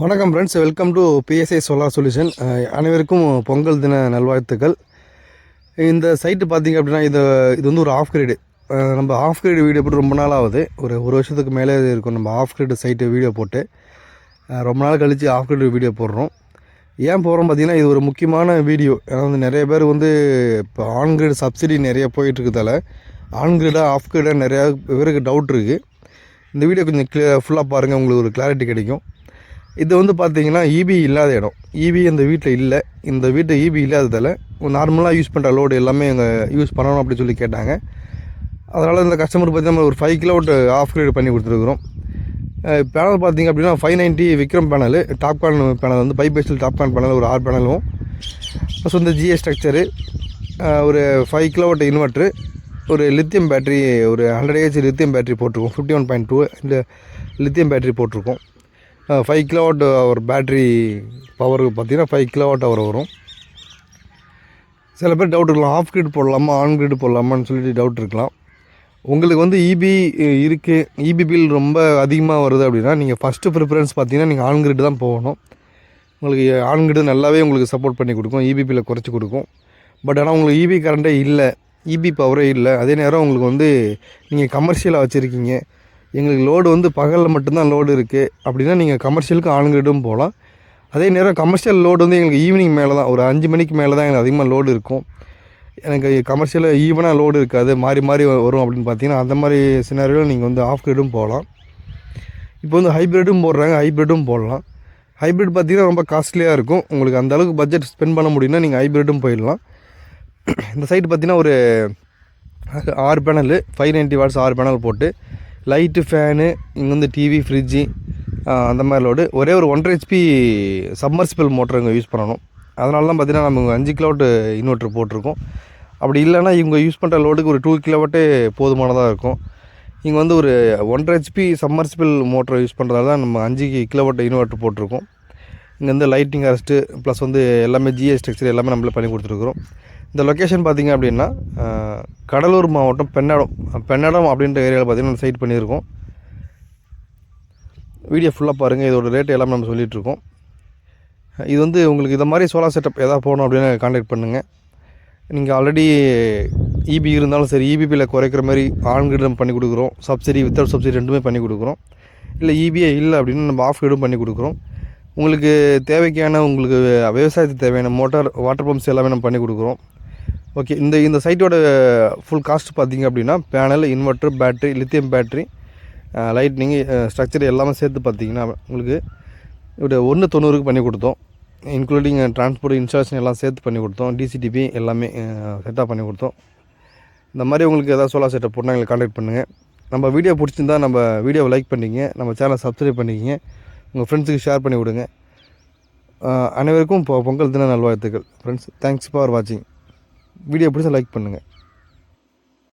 வணக்கம் friends welcome to PSI solar solution அனைவருக்கும் பொங்கல் தின நல்வாழ்த்துக்கள். இந்த சைட்டு பார்த்தீங்க அப்படின்னா இது இது வந்து ஒரு ஆஃப் கிரேடு நம்ம ஆஃப் கிரேடு வீடியோ போட்டு ரொம்ப நாள் ஆகுது. ஒரு ஒரு வருஷத்துக்கு மேலே இருக்கும். நம்ம ஆஃப் கிரேடு சைட்டு வீடியோ போட்டு ரொம்ப நாள் கழித்து ஆஃப் கிரேடு வீடியோ போடுறோம். ஏன் போகிறோம் பார்த்தீங்கன்னா இது ஒரு முக்கியமான வீடியோ ஏன்னா வந்து நிறைய பேர் வந்து இப்போ ஆன் கிரேடு சப்சிடி நிறைய போயிட்டுருக்கதால ஆன் கிரேடாக ஆஃப் கிரேடாக நிறையா பேருக்கு டவுட் இருக்குது இந்த வீடியோ கொஞ்சம் கிளியர் ஃபுல்லாக பாருங்கள் உங்களுக்கு ஒரு கிளாரிட்டி கிடைக்கும். இது வந்து பார்த்தீங்கன்னா இபி இல்லாத இடம். இபி இந்த வீட்டில் இல்லை. இந்த வீட்டை இபி இல்லாததால் நார்மலாக யூஸ் பண்ணுற லோடு எல்லாமே எங்கள் யூஸ் பண்ணணும் அப்படின்னு சொல்லி கேட்டாங்க. அதனால் இந்த கஸ்டமர் பார்த்து நம்ம ஒரு ஃபைவ் கிலோவாட் ஆஃப் கிரேட் பண்ணி கொடுத்துருக்குறோம். பேனல் பார்த்தீங்க அப்படின்னா five ninety Vikram panel Topcon panel வந்து பைபேஸ்டல் டாப்கான் பேனல் ஒரு ஆறு பேனலும் ப்ளஸ் வந்து ஜிஎஸ் ஸ்ட்ரக்சரு ஒரு ஃபைவ் கிலோவாட் இன்வெர்ட்ரு ஒரு லித்தியம் பேட்டரி ஒரு ஹண்ட்ரட் ஏஹெச் லித்தியம் பேட்டரி போட்டிருக்கோம். ஃபிஃப்டி ஒன் பாயிண்ட் டூ இந்த லித்தியம் பேட்டரி போட்டிருக்கோம். Five kilowatt hour battery power பார்த்தீங்கன்னா ஃபைவ் கிலோவாட் ஹவர் வரும். சில பேர் டவுட் இருக்கலாம். ஆஃப் கிரிட் போடலாமா ஆன் கிரிட் போடலாமான்னு சொல்லிட்டு டவுட் இருக்கலாம். உங்களுக்கு வந்து இபி இருக்குது இபி பில் ரொம்ப அதிகமாக வருது அப்படின்னா நீங்கள் ஃபஸ்ட்டு ப்ரிஃபரன்ஸ் பார்த்தீங்கன்னா நீங்கள் ஆன் கிரிட் தான் போகணும். உங்களுக்கு ஆன் கிரிட் நல்லாவே உங்களுக்கு சப்போர்ட் பண்ணி கொடுக்கும். இபி பில்லை குறைச்சி கொடுக்கும். பட் ஆனால் உங்களுக்கு இபி கரண்ட்டே இல்லை. இபி பவரே இல்லை. அதே நேரம் உங்களுக்கு வந்து நீங்கள் கமர்ஷியலாக வச்சுருக்கீங்க. எங்களுக்கு லோடு வந்து பகலில் மட்டும்தான் லோடு இருக்குது அப்படின்னா நீங்கள் கமர்ஷியலுக்கு ஆளுங்கிட்டும் போகலாம் அதே நேரம் கமர்ஷியல் லோடு வந்து எங்களுக்கு ஈவினிங் மேலே தான் ஒரு அஞ்சு மணிக்கு மேலே தான் எனக்கு அதிகமாக லோடு இருக்கும். எனக்கு கமர்ஷியலில் ஈவனாக லோடு இருக்காது. மாறி மாறி வரும் அப்படின்னு பார்த்தீங்கன்னா அந்த மாதிரி சினாரியில் நீங்கள் வந்து ஆஃப் கிரேடும் போகலாம் இப்போ வந்து ஹைப்ரிட்டும் போடுறாங்க ஹைப்ரிட்டும் போடலாம். ஹைப்ரிட் பார்த்தீங்கன்னா ரொம்ப காஸ்ட்லியாக இருக்கும். உங்களுக்கு அந்த அளவுக்கு பட்ஜெட் ஸ்பெண்ட் பண்ண முடியும்னா நீங்கள் ஹைப்ரிட்டும் போயிடலாம். இந்த சைட் பார்த்திங்கன்னா ஒரு ஆறு பேனல் ஃபைவ் நைன்ட்டி வாட்ஸ் ஆறு பேனல் போட்டு லைட்டு ஃபேனு இங்கே வந்து டிவி ஃப்ரிட்ஜு அந்த மாதிரி லோடு ஒரே ஒரு ஒன்றரை ஹெச்பி சம்மர்சிபிள் மோட்டர் இங்கே யூஸ் பண்ணணும். அதனால தான் பார்த்திங்கன்னா நம்ம அஞ்சு கிலோவாட் இன்வெர்ட்ரு போட்டிருக்கோம். அப்படி இல்லைன்னா இவங்க யூஸ் பண்ணுற லோடுக்கு ஒரு டூ கிலோவாட்டே போதுமானதாக இருக்கும். இங்கே வந்து ஒரு ஒன்றரை ஹெச்பி சம்மர்சிபிள் மோட்டர் யூஸ் பண்ணுறதால தான் நம்ம அஞ்சு கிலோவாட் இன்வெர்ட்டர் போட்டிருக்கோம். இங்கே வந்து லைட்டிங் அரெஸ்ட்டு ப்ளஸ் வந்து எல்லாமே ஜிஎஸ் ஸ்ட்ரக்சர் எல்லாமே நம்மளே பண்ணி கொடுத்துருக்குறோம். இந்த லொக்கேஷன் பார்த்தீங்க அப்படின்னா கடலூர் மாவட்டம் பெண்ணடம் பெண்ணடம் அப்படின்ற ஏரியாவில் பார்த்தீங்கன்னா சைட் பண்ணியிருக்கோம். வீடியோ ஃபுல்லாக பாருங்கள் இதோட ரேட் எல்லாமே நம்ம சொல்லிகிட்ருக்கோம் இது வந்து உங்களுக்கு இந்த மாதிரி சோலார் செட்டப் எதாவது போகணும் அப்படின்னு காண்டாக்ட் பண்ணுங்கள் நீங்கள் ஆல்ரெடி இபி இருந்தாலும் சரி இபிபியில் குறைக்கிற மாதிரி ஆன் கிரீடும் பண்ணி கொடுக்குறோம். சப்சிடி வித்தவுட் சப்சிடி ரெண்டுமே பண்ணி கொடுக்குறோம். இல்லை இபிஏ இல்லை அப்படின்னு நம்ம ஆஃப் கிரீடும் பண்ணி கொடுக்குறோம். உங்களுக்கு தேவைக்கான உங்களுக்கு விவசாயத்துக்கு தேவையான மோட்டார் வாட்டர் பம்ப்ஸ் எல்லாமே நம்ம பண்ணி கொடுக்குறோம். ஓகே இந்த இந்த சைட்டோட ஃபுல் காஸ்ட் பார்த்தீங்க அப்படின்னா panel inverter battery lithium battery lightning structure எல்லாமே சேர்த்து பார்த்தீங்கன்னா உங்களுக்கு இப்படி ஒன்று தொண்ணூறுக்கு பண்ணி கொடுத்தோம். இன்க்ளூடிங் டிரான்ஸ்போர்ட் இன்ஸ்டாலேஷன் எல்லாம் சேர்த்து பண்ணி கொடுத்தோம். டிசிடிபி எல்லாமே செட்டாக பண்ணி கொடுத்தோம். இந்த மாதிரி உங்களுக்கு எதாவது சோலார் செட்டப் போட்டால் எங்களுக்கு காண்டாக்ட் பண்ணுங்கள் நம்ம வீடியோ பிடிச்சிருந்தா நம்ம வீடியோவை லைக் பண்ணிக்கங்க. நம்ம சேனலை சப்ஸ்கிரைப் பண்ணிக்கிங்க. உங்கள் ஃப்ரெண்ட்ஸுக்கு ஷேர் பண்ணி விடுங்க. அனைவருக்கும் பொ- பொங்கல் தின நல்வாழ்த்துக்கள். ஃப்ரெண்ட்ஸ் தேங்க்ஸ் ஃபார் வாட்சிங் வீடியோ பிடிச்சா லைக் பண்ணுங்கள்